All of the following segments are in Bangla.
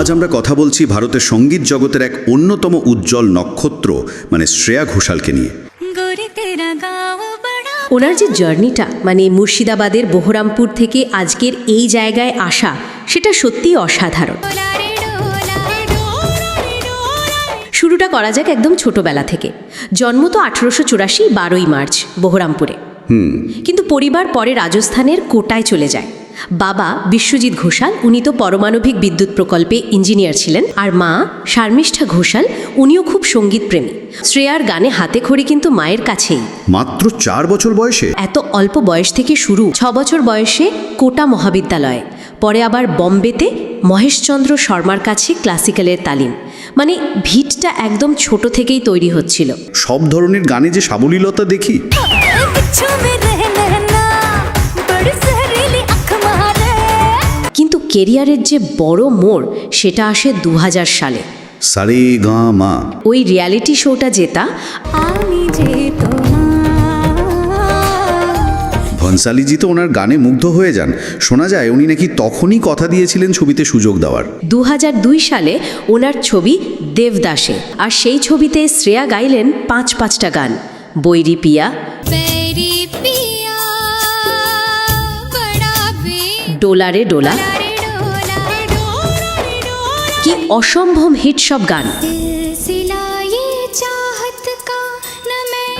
আজ আমরা কথা বলছি ভারতের সংগীত জগতের এক অন্যতম উজ্জ্বল নক্ষত্র মানে শ্রেয়া ঘোষালকে নিয়ে। ওনার যে জার্নিটা মানে মুর্শিদাবাদের বহরামপুর থেকে আজকের এই জায়গায় আসা সেটা সত্যিই অসাধারণ। শুরুটা করা যাক একদম ছোটবেলা থেকে। জন্ম তো আঠেরোশো চুরাশি বারোই মার্চ বহরামপুরে। কিন্তু পরিবার পরে রাজস্থানের কোটায় চলে যায়। বাবা বিশ্বজিৎ ঘোষাল উনি তো পারমাণবিক বিদ্যুৎ প্রকল্পে ইঞ্জিনিয়ার ছিলেন। আর মা শারমিষ্ঠা ঘোষাল উনিও খুব সঙ্গীতপ্রেমী। শ্রেয়ার গানে হাতে খড়ি কিন্তু মায়ের কাছেই। মাত্র চার বছর বয়সে? এত অল্প বয়স থেকে শুরু ছ বছর বয়সে কোটা মহাবিদ্যালয়ে। পরে আবার বম্বেতে মহেশচন্দ্র শর্মার কাছে ক্লাসিক্যালের তালিম। মানে ভিটটা একদম ছোট থেকেই তৈরি হচ্ছিল। সব ধরনের গানে যে সাবলীলতা দেখি। কেরিয়ারের যে বড় মোড় সেটা আসে দু হাজার সালে মা। ওই রিয়ালিটি শোটা জেতা আমি ভনসালিজি তো ওনার গানে মুগ্ধ হয়ে যান। শোনা যায় উনি নাকি তখনই কথা দিয়েছিলেন ছবিতে সুযোগ দেওয়ার। দু হাজার দুই সালে ওনার ছবি দেবদাসে আর সেই ছবিতে শ্রেয়া গাইলেন পাঁচ পাঁচটা গান। বৈরি পিয়া। ডোলারে ডোলা। কি অসম্ভব হিট সব গান।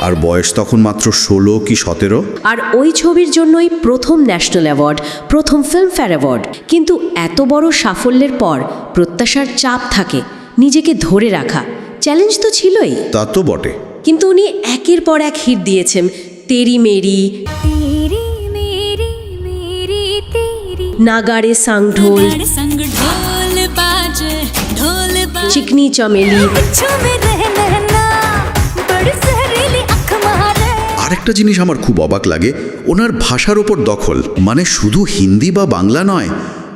আর বয়স তখন মাত্র ষোলো কি সতেরো? আর ওই ছবির জন্যই প্রথম ন্যাশনাল অ্যাওয়ার্ড প্রথম ফিল্মফেয়ার অ্যাওয়ার্ড। কিন্তু এত বড় সাফল্যের পর প্রত্যাশার চাপ থাকে নিজেকে ধরে রাখা। চ্যালেঞ্জ তো ছিলই। তা তো বটে। কিন্তু উনি একের পর এক হিট দিয়েছেন তেরি মেরি। নাগারে সাংঢোল। अख मारे আরেকটা জিনিস আমার খুব অবাক লাগে ওনার ভাষার ওপর দখল মানে শুধু হিন্দি বা বাংলা নয়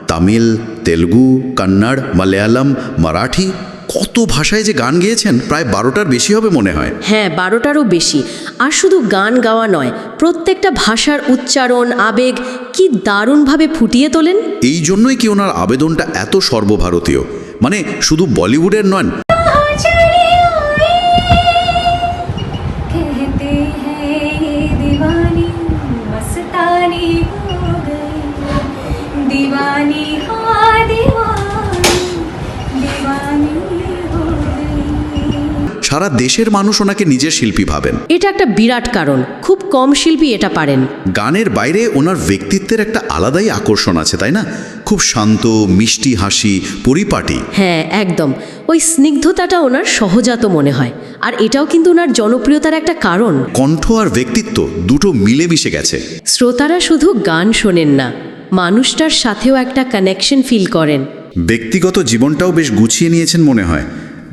তামিল তেলুগু কন্নড় মালয়ালম মারাঠি কত ভাষায় যে গান গেয়েছেন প্রায় বারোটার বেশি হবে মনে হয় হ্যাঁ বারোটারও বেশি আর শুধু গান গাওয়া নয় প্রত্যেকটা ভাষার উচ্চারণ আবেগ কি দারুণভাবে ফুটিয়ে তোলেন? এই জন্যই কি ওনার আবেদনটা এত সর্বভারতীয়? মানে শুধু বলিউডের নয় সারা দেশের মানুষ ওনাকে নিজের শিল্পী ভাবেন। এটা একটা বিরাট কারণ। খুব কম শিল্পী এটা পারেন। গানের বাইরে ওনার ব্যক্তিত্বের একটা আলাদাই আকর্ষণ আছে তাই না? খুব শান্ত মিষ্টি হাসি পরিপাটি। হ্যাঁ একদম। ওই স্নিগ্ধতাটা ওনার সহজাত মনে হয়। আর এটাও কিন্তু ওনার জনপ্রিয়তার একটা কারণ। কণ্ঠ আর ব্যক্তিত্ব দুটো মিলেমিশে গেছে। শ্রোতারা শুধু গান শোনেন না মানুষটার সাথেও একটা কানেকশন ফিল করেন। ব্যক্তিগত জীবনটাও বেশ গুছিয়ে নিয়েছেন মনে হয়।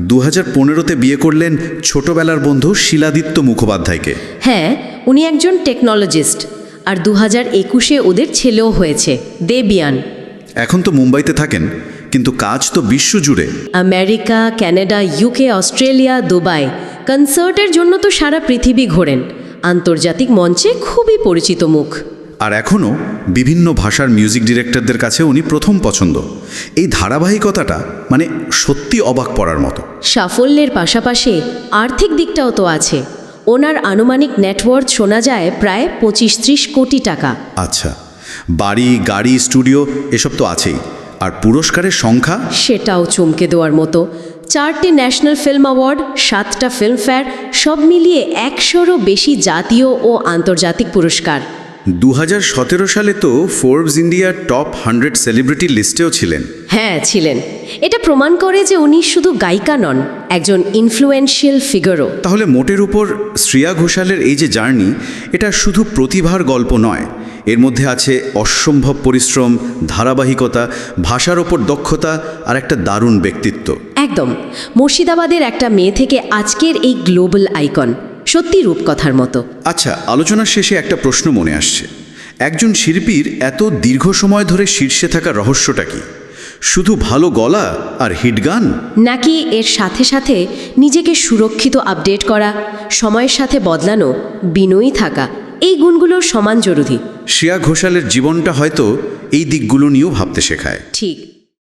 দু হাজার পনেরোতে বিয়ে করলেন ছোটবেলার বন্ধু শিলাদিত্য মুখোপাধ্যায়কে। হ্যাঁ উনি একজন টেকনোলজিস্ট আর দু হাজার একুশে ওদের ছেলেও হয়েছে দেবিয়ান। এখন তো মুম্বাইতে থাকেন কিন্তু কাজ তো বিশ্বজুড়ে। America Canada UK Australia Dubai কনসার্টের জন্য তো সারা পৃথিবী ঘোরেন। আন্তর্জাতিক মঞ্চে খুবই পরিচিত মুখ। আর এখনও বিভিন্ন ভাষার মিউজিক ডিরেক্টরদের কাছে উনি প্রথম পছন্দ। এই ধারাবাহিকতাটা মানে সত্যি অবাক পড়ার মতো। সাফল্যের পাশাপাশি আর্থিক দিকটাও তো আছে। ওনার আনুমানিক নেটওয়ার্থ শোনা যায় প্রায় পঁচিশ ত্রিশ কোটি টাকা। আচ্ছা বাড়ি গাড়ি স্টুডিও এসব তো আছেই। আর পুরস্কারের সংখ্যা? সেটাও চমকে দেওয়ার মতো। চারটে ন্যাশনাল ফিল্ম অ্যাওয়ার্ড সাতটা ফিল্মফেয়ার সব মিলিয়ে একশোরও বেশি জাতীয় ও আন্তর্জাতিক পুরস্কার। দু হাজার সতেরো সালে তো ফোর্বস ইন্ডিয়ার টপ হান্ড্রেড সেলিব্রিটি লিস্টেও ছিলেন। হ্যাঁ ছিলেন। এটা প্রমাণ করে যে উনি শুধু গায়িকা নন একজন ইনফ্লুয়েন্সিয়াল ফিগারও তাহলে মোটের উপর শ্রেয়া ঘোষালের এই যে জার্নি এটা শুধু প্রতিভার গল্প নয়। এর মধ্যে আছে অসম্ভব পরিশ্রম ধারাবাহিকতা ভাষার ওপর দক্ষতা আর একটা দারুণ ব্যক্তিত্ব। একদম। মুর্শিদাবাদের একটা মেয়ে থেকে আজকের এই গ্লোবাল আইকন। সত্যি রূপকথার মতো। আচ্ছা আলোচনার শেষে একটা প্রশ্ন মনে আসছে। একজন শিল্পীর এত দীর্ঘ সময় ধরে শীর্ষে থাকা রহস্যটা কি? শুধু ভালো গলা আর হিট গান? নাকি এর সাথে সাথে নিজেকে সুরক্ষিত আপডেট করা সময়ের সাথে বদলানো বিনয়ী থাকা এই গুণগুলোর সমান জরুরি। শ্রেয়া ঘোষালের জীবনটা হয়তো এই দিকগুলো নিয়েও ভাবতে শেখায়। ঠিক।